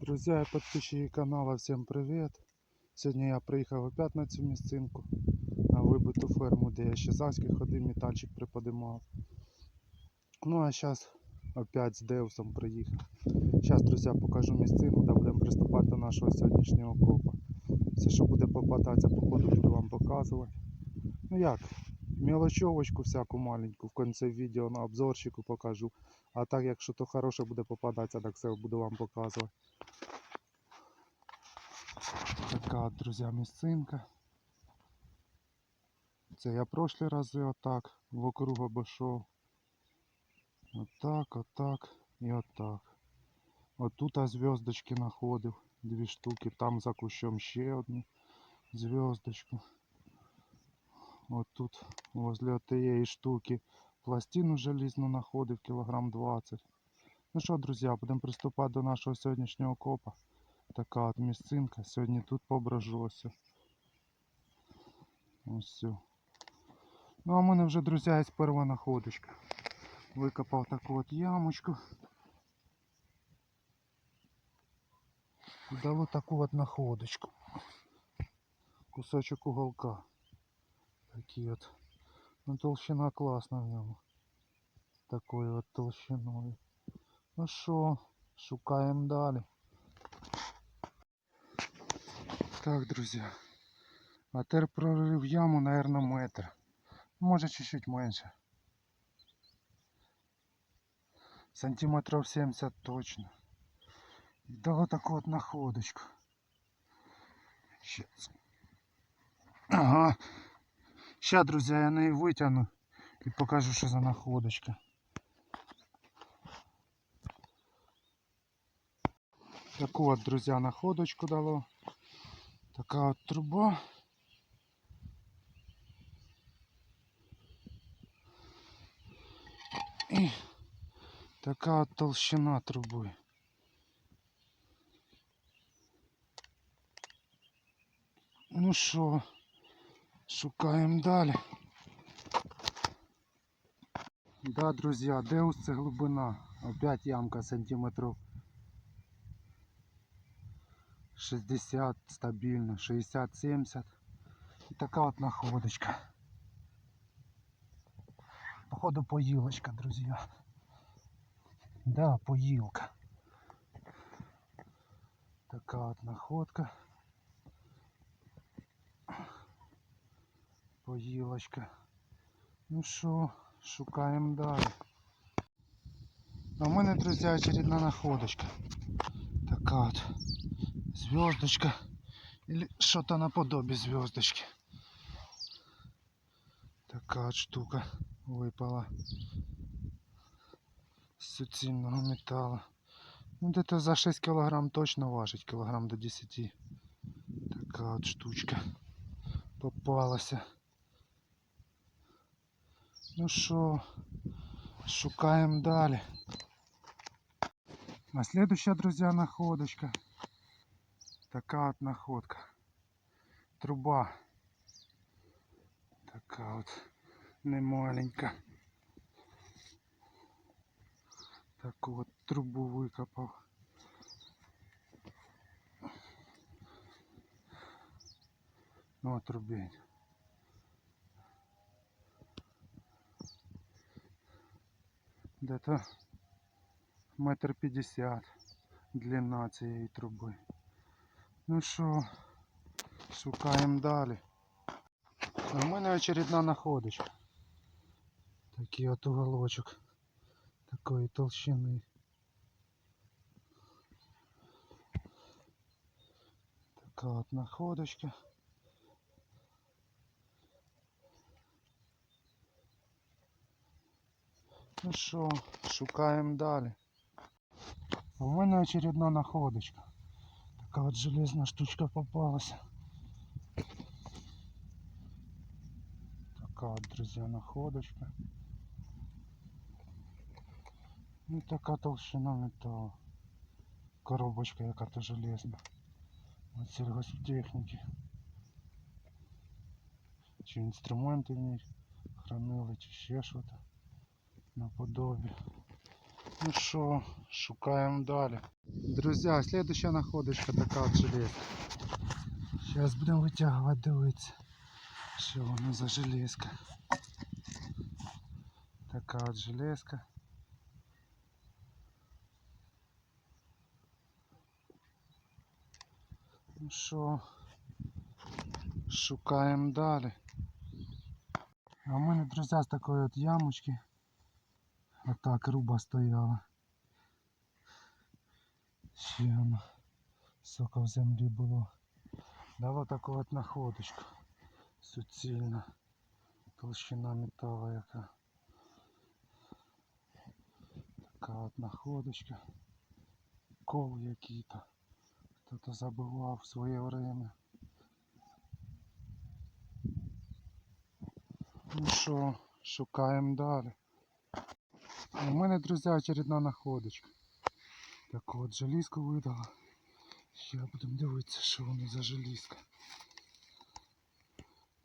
Друзья и подписчики канала, всем привет! Сьогодні я приїхав опять на цю місцинку, на вибиту ферму, де я ще заски ходив, метальчик приподимав. Ну а зараз опять з Деусом приїхав. Зараз, друзі, покажу місцину, де будемо приступати до нашого сьогоднішнього копа. Все, що буде попадатися, по ходу буду вам показувати. Ну як, мелочовочку всяку маленьку в кінці відео на обзорчику покажу. А так, якщо то хороше буде попадатися, так все буду вам показувати. Така друзі, місцинка. Це я прошлі рази отак вокруг обійшов. Отак, отак і отак. Отут а зв'язочки знаходив. Дві штуки. Там за кущом ще одну зв'язочку. Отут возле тієї штуки пластину желізну знаходив кілограм 20. Ну що, друзі, будемо приступати до нашого сьогоднішнього копа. Така от місцинка. Сьогодні тут пображу ось. Ось. все. Ну а в мене вже, друзі, є перша находочка. Викопав таку от ямочку. Дало таку от находочку. Кусочок уголка. Такий от. Ну толщина класна в ньому. Такою от толщиною. Ну що, шукаємо далі. Так, друзі. А тепер прорив яму, наверное, метр. Може чуть-чуть менше. Сантиметров 70 точно. І дало таку от находочку. Щас. Ага. Ща, друзі, я неї витягну і покажу, що за находочка. Таку от, друзі, находочку дало. Така от труба. І така от толщина труби. Ну що, шукаємо далі. Да, друзі, Деус це глибина. Опять ямка сантиметрів 60 стабільно, 60-70. І така от находочка. Походу поїлочка, друзі. Да, поїлка. Така от находка. Поїлочка. Ну що, шукаємо далі. А в мене, друзі, очередна находочка. Така от звездочка. Или что-то наподобие звездочки. Такая вот штука выпала. С суцільного металла. Ну где-то за 6 килограмм точно важить, килограмм до 10. Такая вот штучка попалась. Ну що, шукаємо далі. А следующая, друзья, находочка. Така от находка. Труба. Така от немаленька. Таку от трубу викопав. Ну от рубень. Где-то метр пятьдесят длина цієї труби. Ну що, шукаємо далі. А в мене очередна находочка. Такий от уголочок такої толщини. Така от находочка. Ну що, шукаємо далі. А в мене очередна находочка. Такая вот железная штучка попалась. Такая вот, друзья, находочка. Ну така толщина металу. Коробочка яка-то железна. От сільгосптехніки. Чи інструменти в ній хранили, чи ще Щось наподобі. Ну що, шукаємо далі. Друзі, слідуща находочка така железка. Зараз будемо витягувати, дивитися. Що воно за железка. Така от железка. Ну що, шукаємо далі. А у мене, друзі, з такої от ямочки. Отак руба стояла. Ще воно сока в землі було. Дала таку от находочку. Суцільна. Толщина металу яка. Така от находочка. Кол який-то. Хто-то забивав в своє время. Ну що, шукаємо далі. У мене, друзі, очередна находочка. Так от желізку видала. Ще будемо дивитися, що воно за желізка.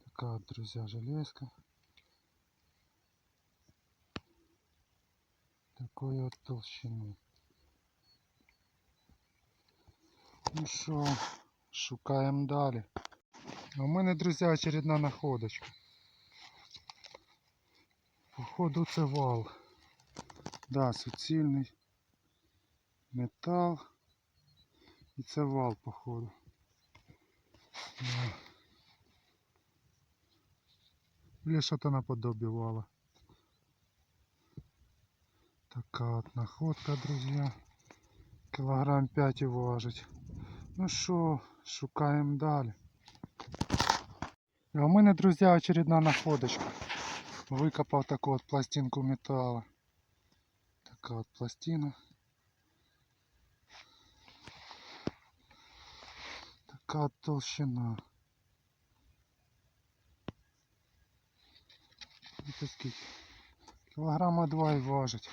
Така от, друзі, железка. Такої от толщини. Ну що, шукаємо далі. У мене, друзі, очередна находочка. Походу це вал. Да, суцільний метал. І це вал, походу. Да. Или що-то наподобие вала. Така от находка, друзья. Кілограм 5 і важить. Ну що, шукаємо далі. А у мене, друзі, очередна находочка. Викопав таку от пластинку металла. Така от пластина. Така от толщина. Это скільки? Кілограма два і важить.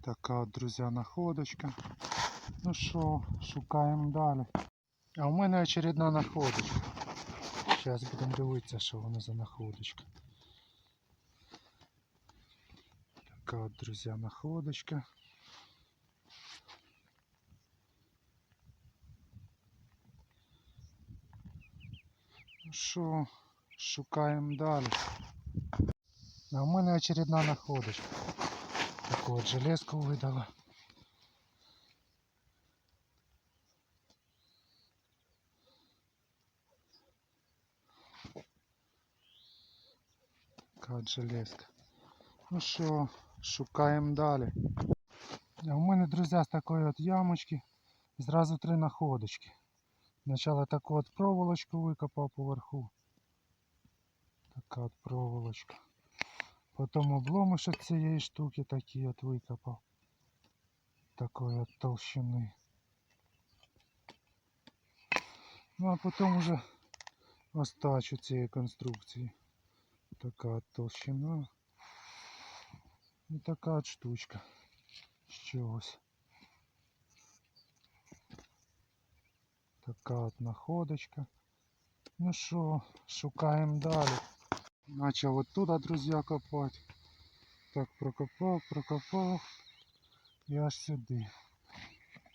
Така от, друзі, находочка. Ну що, шукаємо далі. А у мене очередна находочка. Зараз будемо дивитися, що воно за находочка. Така от, друзі, находочка. Ну що, шукаємо далі. А у мене очередна находочка. Таку от железку видала. Така от железка. Ну що, Шукаємо далі. А у мене, друзі, з такої от ямочки зразу три находочки. Спочатку таку от проволочку викопав поверху. Така от проволочка. Потім обломиш від цієї штуки такі от викопав. Такої от толщини. Ну а потім вже остачу цієї конструкції. Така от толщина. І така от штучка. З чогось. Така от находочка. Ну що, шукаємо далі. Начал оттуда, друзья, копать. Так, прокопав, прокопав. І аж сюди.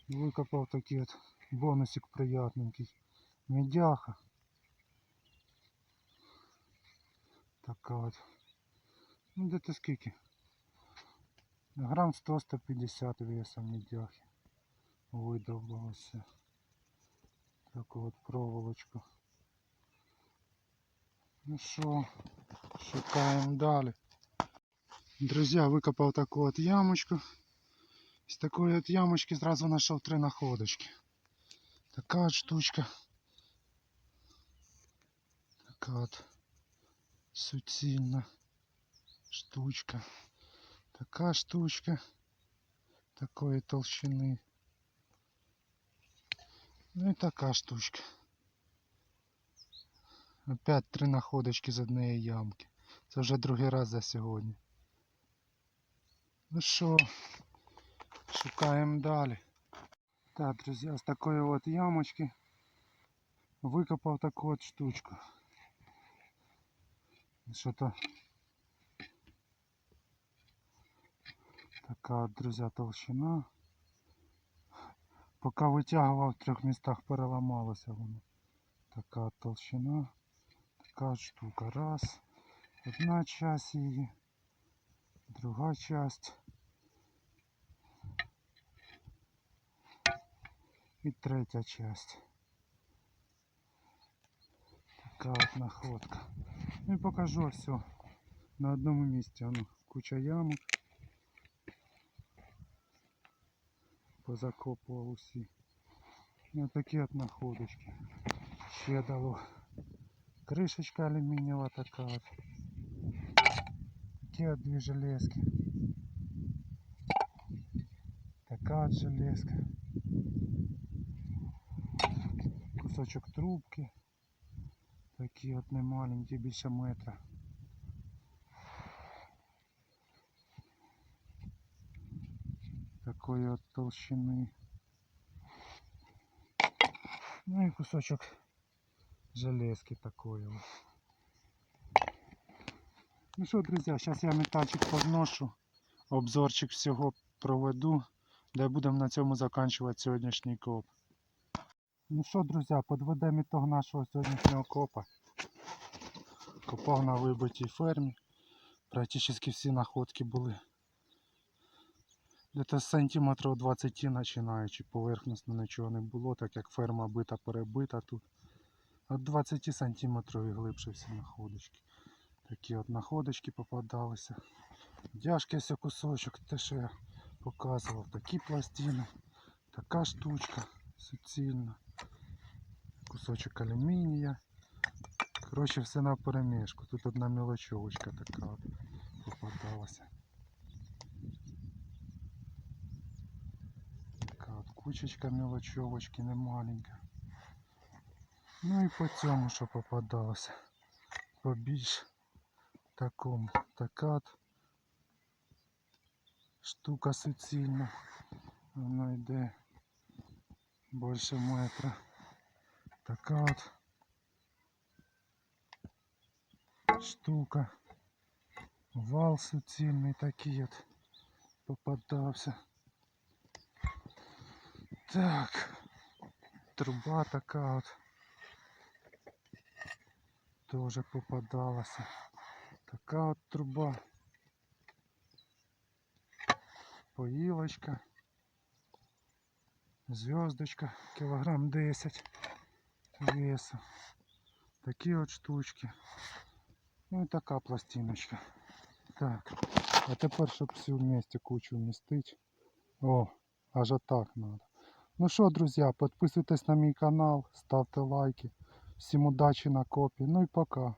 Викопав такий от бонусик приятненький. Медяха. Така от. Ну де-то скільки? Грам 100-150 весом медяхи. Видовбалося. Таку от проволочку. Ну що, шукаємо далі. Друзі, викопав таку от ямочку. З такої от ямочки зразу знайшов три находочки. Така от штучка. Така от суцільна штучка. Така штучка. Такої толщини. Ну і така штучка. Опять три находочки з однієї ямки. Це вже другий раз за сьогодні. Ну що, шукаємо далі. Так, друзі, з такої от ямочки викопав таку от штучку. Що-то Така друзі, толщина. Поки витягував в трьох містах переламалося воно. Така толщина. Така штука. Раз. Одна часть її. Друга часть. І третя часть. Така от находка. Ну і покажу все на одному місці. Ану, куча ямок. Позакопував усі. І отакі от находочки. Ще дало. Кришечка алюмінієва така от. Такі от дві железки. Така от железка. Кусочок трубки. Такі от немаленькі, більше метра. Такої от толщини. Ну і кусочок железки такої. Ну що, друзі, зараз я метальчик подношу, обзорчик всього проведу, де будемо на цьому закінчувати сьогоднішній коп. Ну що, друзі, підведемо ітог нашого сьогоднішнього копа. Копав на вибитій фермі. Практично всі находки були. Десь сантиметрів 20 починаючи, поверхностно нічого не було, так як ферма бита перебита тут. От 20 сантиметрів і глибше всі находочки. Такі от находочки попадалися. Дяжки ось кусочок, те, що я показував. Такі пластини, така штучка суцільна. Кусочок алюмінія. Коротше, все на перемішку. Тут одна мелочовочка така от попадалася. Така от кучечка мелочовочки, не маленька. Ну і по цьому, що попадалося. Побільш такому. Така штука суцільна. Вона йде більше метра. Така от штука. Вал суцільний такий от попадався. Так. Труба така от. Тоже попадалася. Така от труба. Поїлочка. Зв'язочка, кілограм 10 весу. Такі от штучки. Ну і така пластиночка. Так. А тепер, щоб всю вместе кучу вмістити. О, аж отак надо. Ну що, друзі, підписуйтесь на мій канал, ставте лайки. Всім удачі на копі. Ну і пока.